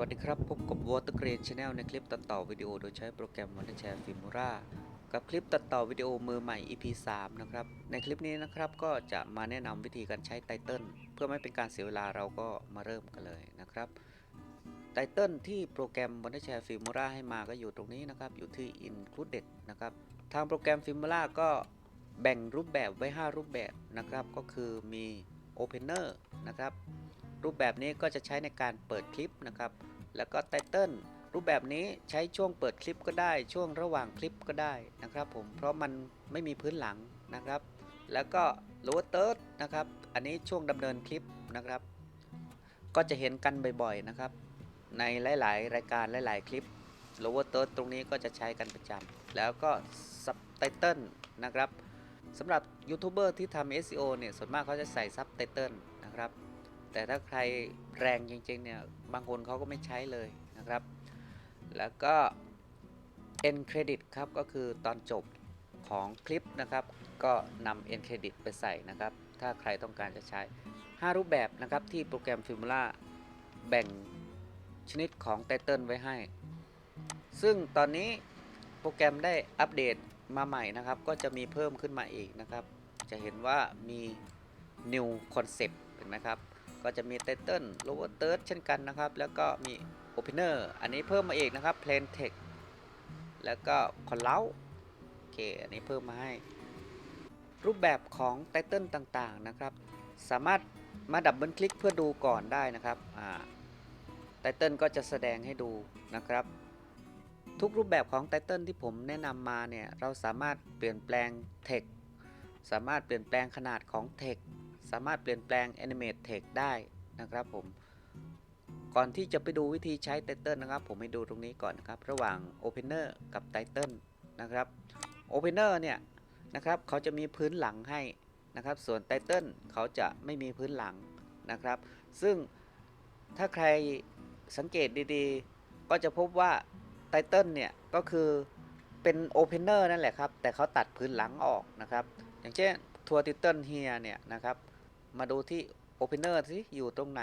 วัสดีครับ พบกับ Water Green Channel ในคลิปตัดต่อวิดีโอโดยใช้โปรแกรม Wondershare Filmora กับคลิปตัดต่อวิดีโอมือใหม่ EP 3 นะครับ ในคลิปนี้นะครับก็จะมาแนะนำวิธีการใช้ไตเติลเพื่อไม่เป็นการเสียเวลาเราก็มาเริ่มกันเลยนะครับไตเติลที่โปรแกรม Wondershare Filmora ให้มาก็อยู่ตรงนี้นะครับ อยู่ที่ Included นะครับ ทางโปรแกรม Filmora ก็แบ่งรูปแบบไว้ 5 รูปแบบนะครับ ก็คือมี Opener นะครับรูปแบบนี้ก็จะใช้ในการเปิดคลิปนะครับ แล้วก็ไตเติลรูปแบบนี้ใช้ช่วงเปิดคลิปก็ได้ ช่วงระหว่างคลิปก็ได้นะครับผมเพราะมันไม่มีพื้นหลังนะครับ แล้วก็ lower third นะครับ อันนี้ช่วงดำเนินคลิปนะครับ ก็จะเห็นกันบ่อยๆนะครับ ในหลายๆ รายการหลาย ๆ คลิป lower third ตรงนี้ก็จะใช้กันประจำแล้วก็ subtitle นะครับสำหรับยูทูบเบอร์ที่ทำ SEO เนี่ยส่วนมากเขาจะใส่ subtitle นะครับ แต่ถ้าใครแรงจริงๆเนี่ยบางคนเขาก็ไม่ใช้เลยนะครับ แล้วก็ end credit ครับก็คือตอนจบของคลิปนะครับ ก็นำ end credit ไปใส่นะครับ ถ้าใครต้องการจะใช้ 5 รูปแบบนะครับที่โปรแกรม Filmora แบ่งชนิดของไตเติลไว้ให้ ซึ่งตอนนี้โปรแกรมได้อัปเดตมาใหม่นะครับ ก็จะมีเพิ่มขึ้นมาอีกนะครับ จะเห็นว่ามี new concept เห็นไหมครับ ก็จะมีไตเติล lower third เช่นกันนะครับ แล้วก็มี opener อันนี้เพิ่มมาอีกนะครับ plain text แล้วก็ c o l l o u t โอเคอันนี้เพิ่มมาให้ รูปแบบของไตเติลต่างๆนะครับ สามารถมาดับเบิลคลิกเพื่อดูก่อนได้นะครับอ่าไตเติลก็จะแสดงให้ดูนะครับ ทุกรูปแบบของไตเติลที่ผมแนะนำมาเนี่ยเราสามารถเปลี่ยนแปลง text สามารถเปลี่ยนแปลงขนาดของ text สามารถเปลี่ยนแปลง Animate Text ได้นะครับผมก่อนที่จะไปดูวิธีใช้ Title นะครับ ผมให้ดูตรงนี้ก่อนนะครับ ระหว่าง Opener กับ Title นะครับ Opener เนี่ยนะครับเขาจะมีพื้นหลังให้นะครับ ส่วน Title เขาจะไม่มีพื้นหลังนะครับ ซึ่งถ้าใครสังเกตดีๆ ก็จะพบว่า Title เนี่ยก็คือเป็น Opener นั่นแหละครับ แต่เขาตัดพื้นหลังออกนะครับ อย่างเช่นทัวร์ติเติลเฮียเนี่ยนะครับ มาดูที่ Opener สิอยู่ตรงไหน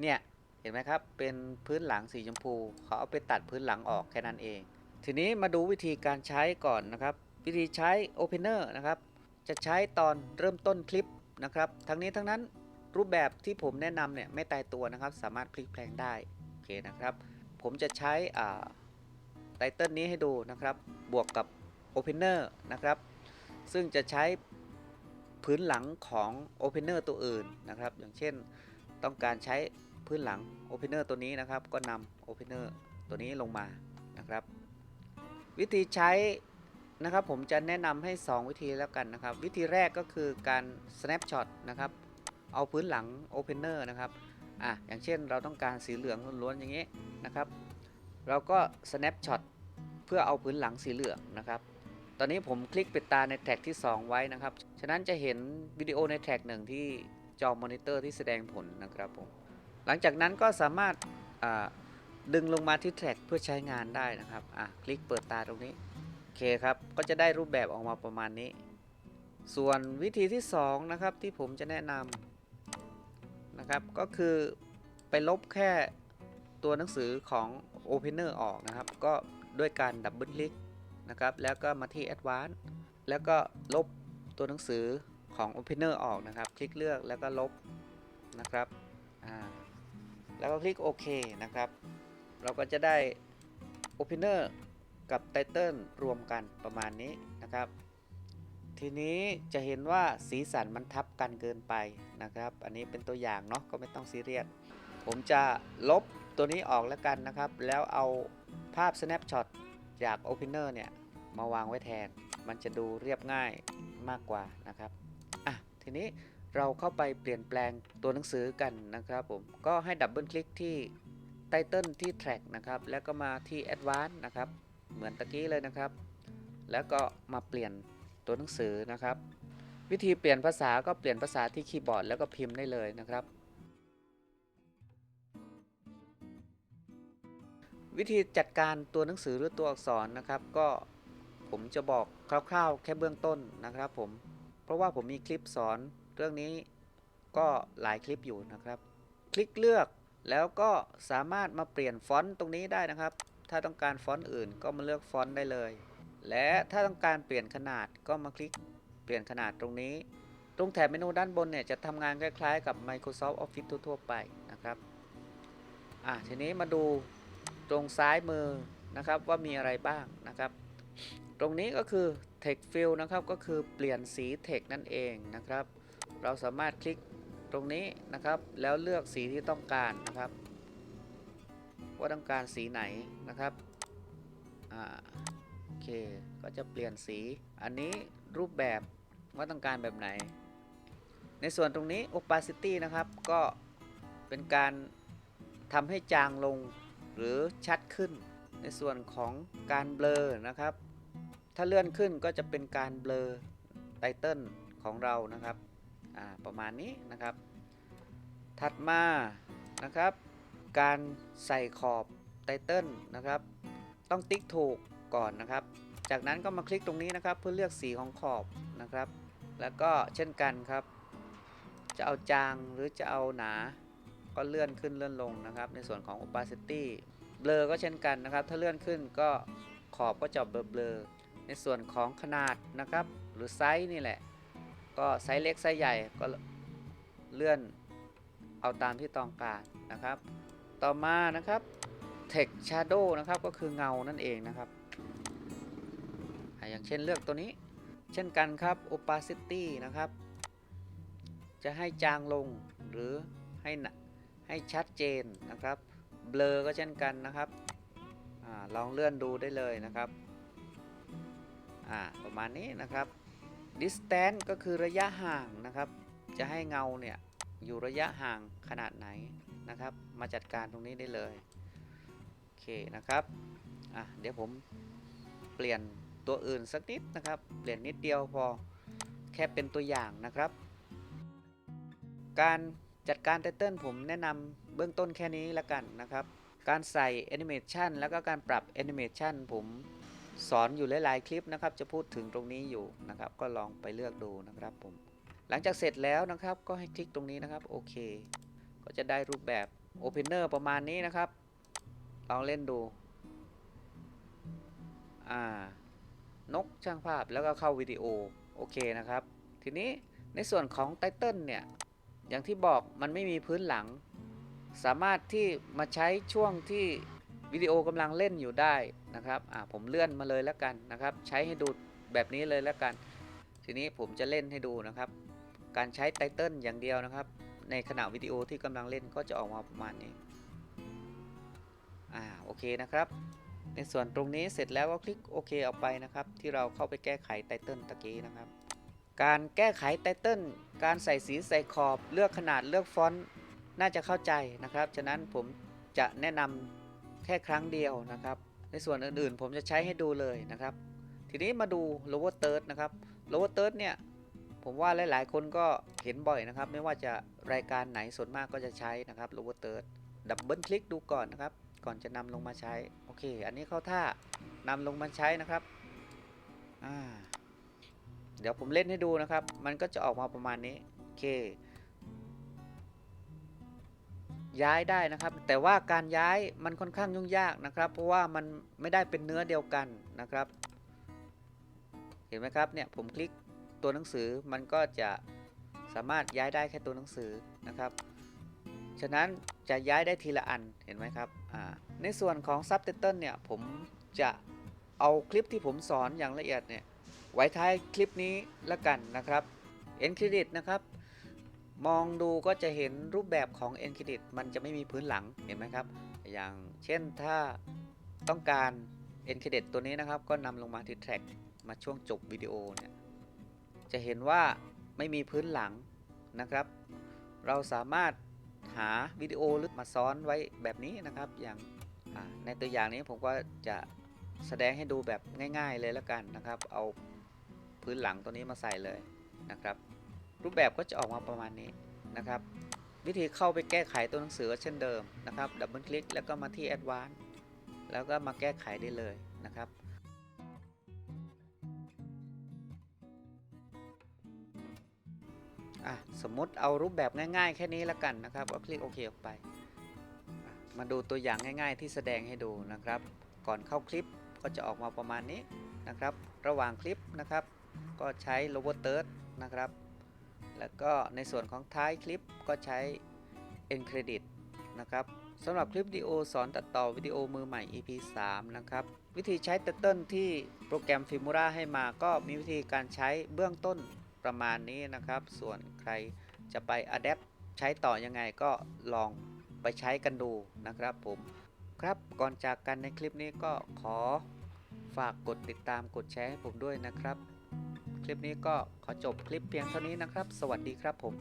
เนี่ย เห็นไหมครับ เป็นพื้นหลังสีชมพูเขาเอาไปตัดพื้นหลังออกแค่นั้นเอง ทีนี้มาดูวิธีการใช้ก่อนนะครับ วิธีใช้ Opener นะครับ จะใช้ตอนเริ่มต้นคลิปนะครับ ทั้งนี้ทั้งนั้นรูปแบบที่ผมแนะนำเนี่ยไม่ตายตัวนะครับ สามารถพลิกแปลงได้โอเคนะครับ ผมจะใช้อ่าไตเติลนี้ให้ดูนะครับ บวกกับ Opener นะครับ ซึ่งจะใช้ พื้นหลังของ Opener ตัวอื่นนะครับ อย่างเช่นต้องการใช้พื้นหลัง Opener ตัวนี้นะครับ ก็นำ Opener ตัวนี้ลงมานะครับ วิธีใช้นะครับผมจะแนะนำให้ 2 วิธีแล้วกันนะครับ วิธีแรกก็คือการ snapshot นะครับ เอาพื้นหลัง Opener นะครับอะอย่างเช่นเราต้องการสีเหลืองล้วนๆอย่างนี้นะครับ เราก็ snapshot เพื่อเอาพื้นหลังสีเหลืองนะครับ ตอนนี้ผมคลิกปิดตาในแท็กที่ 2 ไว้นะครับ ฉะนั้นจะเห็นวิดีโอในแท็กหนึ่งที่จอมอนิเตอร์ที่แสดงผลนะครับผม หลังจากนั้นก็สามารถดึงลงมาที่แท็กเพื่อใช้งานได้นะครับอะคลิกเปิดตาตรงนี้ โอเคครับ ก็จะได้รูปแบบออกมาประมาณนี้ ส่วนวิธีที่ 2 นะครับที่ผมจะแนะนำนะครับ ก็คือไปลบแค่ตัวหนังสือของ Opener ออกนะครับ ก็ด้วยการดับเบิลคลิก นะครับ แล้วก็มาที่ Advanced แล้วก็ลบตัวหนังสือของ Opener ออกนะครับ คลิกเลือกแล้วก็ลบนะครับ แล้วก็คลิกโอเคนะครับ เราก็จะได้ Opener กับ Title รวมกันประมาณนี้นะครับ ทีนี้จะเห็นว่าสีสันมันทับกันเกินไปนะครับ อันนี้เป็นตัวอย่างเนาะก็ไม่ต้องซีเรียส ผมจะลบตัวนี้ออกแล้วกันนะครับ แล้วเอาภาพ snapshot จาก Opener เนี่ย มาวางไว้แทน มันจะดูเรียบง่ายมากกว่านะครับอะทีนี้เราเข้าไปเปลี่ยนแปลงตัวหนังสือกันนะครับผม ก็ให้ดับเบิลคลิกที่ไตเติลที่ Track นะครับ แล้วก็มาที่ Advanced นะครับ เหมือนตะกี้เลยนะครับ แล้วก็มาเปลี่ยนตัวหนังสือนะครับ วิธีเปลี่ยนภาษาก็เปลี่ยนภาษาที่คีย์บอร์ดแล้วก็พิมพ์ได้เลยนะครับ วิธีจัดการตัวหนังสือหรือตัวอักษรนะครับ ก็ผมจะบอกคร่าวๆ แค่เบื้องต้นนะครับผม เพราะว่าผมมีคลิปสอนเรื่องนี้ก็หลายคลิปอยู่นะครับ คลิกเลือกแล้วก็สามารถมาเปลี่ยนฟอนต์ตรงนี้ได้นะครับ ถ้าต้องการฟอนต์อื่นก็มาเลือกฟอนต์ได้เลย และถ้าต้องการเปลี่ยนขนาดก็มาคลิกเปลี่ยนขนาดตรงนี้ ตรงแถบเมนูด้านบนเนี่ยจะทำงานคล้ายๆ กับ Microsoft Office ทั่วๆไปนะครับ อะทีนี้มาดู ตรงซ้ายมือนะครับว่ามีอะไรบ้างนะครับ ตรงนี้ก็คือ Text Fill นะครับก็คือเปลี่ยนสี Text นั่นเองนะครับ เราสามารถคลิกตรงนี้นะครับ แล้วเลือกสีที่ต้องการนะครับ ว่าต้องการสีไหนนะครับอ่าโอเคก็จะเปลี่ยนสีอันนี้รูปแบบว่าต้องการแบบไหน ในส่วนตรงนี้ opacity นะครับก็เป็นการทำให้จางลง หรือชัดขึ้น ในส่วนของการเบลอนะครับ ถ้าเลื่อนขึ้นก็จะเป็นการเบลอไตเติลของเรานะครับประมาณนี้นะครับ ถัดมานะครับ การใส่ขอบไตเติลนะครับ ต้องติ๊กถูกก่อนนะครับ จากนั้นก็มาคลิกตรงนี้นะครับ เพื่อเลือกสีของขอบนะครับ แล้วก็เช่นกันครับ จะเอาจางหรือจะเอาหนา ก็เลื่อนขึ้นเลื่อนลงนะครับ ในส่วนของ opacity เบลอก็เช่นกันนะครับ ถ้าเลื่อนขึ้นก็ขอบก็จะเบลอเบลอๆในส่วนของขนาดนะครับ หรือไซส์นี่แหละ ก็ไซส์เล็กไซส์ใหญ่ก็เลื่อนเอาตามที่ต้องการนะครับ ต่อมานะครับ text shadow นะครับก็คือเงานั่นเองนะครับอย่างเช่นเลือกตัวนี้ เช่นกันครับ opacity นะครับ จะให้จางลงหรือให้ ให้ชัดเจนนะครับ เบลอก็เช่นกันนะครับอลองเลื่อนดูได้เลยนะครับประมาณนี้นะครับ distance ก็คือระยะห่างนะครับ จะให้เงาเนี่ยอยู่ระยะห่างขนาดไหนนะครับ มาจัดการตรงนี้ได้เลยโอเคนะครับอะเดี๋ยวผมเปลี่ยนตัวอื่นสักนิดนะครับ เปลี่ยนนิดเดียวพอแค่เป็นตัวอย่างนะครับ การ จัดการไตเติลผมแนะนำเบื้องต้นแค่นี้แล้วกันนะครับ การใส่แอนิเมชันแล้วก็การปรับแอนิเมชันผมสอนอยู่หลายๆคลิปนะครับ จะพูดถึงตรงนี้อยู่นะครับ ก็ลองไปเลือกดูนะครับผม หลังจากเสร็จแล้วนะครับ ก็ให้คลิกตรงนี้นะครับโอเค ก็จะได้รูปแบบ Opener ประมาณนี้นะครับ ลองเล่นดู อ่า นกช่างภาพแล้วก็เข้าวิดีโอ โอเคนะครับ ทีนี้ในส่วนของไตเติลเนี่ย อย่างที่บอกมันไม่มีพื้นหลัง สามารถที่มาใช้ช่วงที่วิดีโอกำลังเล่นอยู่ได้นะครับอ่าผมเลื่อนมาเลยแล้วกันนะครับ ใช้ให้ดูแบบนี้เลยแล้วกัน ทีนี้ผมจะเล่นให้ดูนะครับ การใช้ไตเติลอย่างเดียวนะครับ ในขณะวิดีโอที่กำลังเล่นก็จะออกมาประมาณนี้อ่าโอเคนะครับ ในส่วนตรงนี้เสร็จแล้วก็คลิกโอเคออกไปนะครับ ที่เราเข้าไปแก้ไขไตเติลตะกี้นะครับ การแก้ไขไตเติลการใส่สีใส่ขอบ เลือกขนาดเลือกฟอนต์น่าจะเข้าใจนะครับ ฉะนั้นผมจะแนะนำแค่ครั้งเดียวนะครับ ในส่วนอื่นๆ ผมจะใช้ให้ดูเลยนะครับ ทีนี้มาดู lower third นะครับ lower third เนี่ยผมว่าหลายๆ คนก็เห็นบ่อยนะครับ ไม่ว่าจะรายการไหนส่วนมากก็จะใช้นะครับ lower third ดับเบิลคลิกดูก่อนนะครับ ก่อนจะนำลงมาใช้ โอเค อันนี้เข้าท่านำลงมาใช้นะครับอ่า เดี๋ยวผมเล่นให้ดูนะครับ มันก็จะออกมาประมาณนี้โอเค ย้ายได้นะครับ แต่ว่าการย้ายมันค่อนข้างยุ่งยากนะครับ เพราะว่ามันไม่ได้เป็นเนื้อเดียวกันนะครับ เห็นไหมครับเนี่ยผมคลิกตัวหนังสือมันก็จะสามารถย้ายได้แค่ตัวหนังสือนะครับ ฉะนั้นจะย้ายได้ทีละอันเห็นไหมครับในส่วนของ Subtitle เนี่ยผมจะเอาคลิปที่ผมสอนอย่างละเอียดเนี่ย ไว้ท้ายคลิปนี้ละกันนะครับ End Credit นะครับมองดูก็จะเห็นรูปแบบของ End Credit มันจะไม่มีพื้นหลังเห็นไหมครับ อย่างเช่นถ้าต้องการ End Credit ตัวนี้นะครับ ก็นำลงมาที่ Track มาช่วงจบวิดีโอเนี่ยจะเห็นว่าไม่มีพื้นหลังนะครับ เราสามารถหาวิดีโอหรือมาซ้อนไว้แบบนี้นะครับ อย่างในตัวอย่างนี้ผมก็จะแสดงให้ดูแบบง่าย ๆเลยแล้วกันนะครับ เอา พื้นหลังตัวนี้มาใส่เลยนะครับ รูปแบบก็จะออกมาประมาณนี้นะครับ วิธีเข้าไปแก้ไขตัวหนังสือก็เช่นเดิมนะครับดับเบิลคลิกแล้วก็มาที่ Advanced แล้วก็มาแก้ไขได้เลยนะครับอะสมมติเอารูปแบบง่ายๆ แค่นี้แล้วกันนะครับก็คลิกโอเคออกไป มาดูตัวอย่างง่ายๆ ที่แสดงให้ดูนะครับ ก่อนเข้าคลิปก็จะออกมาประมาณนี้นะครับ ระหว่างคลิปนะครับ ก็ใช้ lower third นะครับ แล้วก็ในส่วนของท้ายคลิปก็ใช้ end credit นะครับสำหรับคลิปวิดีโอสอนตัดต่อวิดีโอมือใหม่ EP 3 นะครับ วิธีใช้ไตเติลที่โปรแกรม Filmora ให้มาก็มีวิธีการใช้เบื้องต้นประมาณนี้นะครับ ส่วนใครจะไป adapt ใช้ต่อยังไงก็ลองไปใช้กันดูนะครับผมครับก่อนจากกันในคลิปนี้ก็ขอฝากกดติดตามกดแชร์ให้ผมด้วยนะครับ คลิปนี้ก็ขอจบคลิปเพียงเท่านี้นะครับ สวัสดีครับผม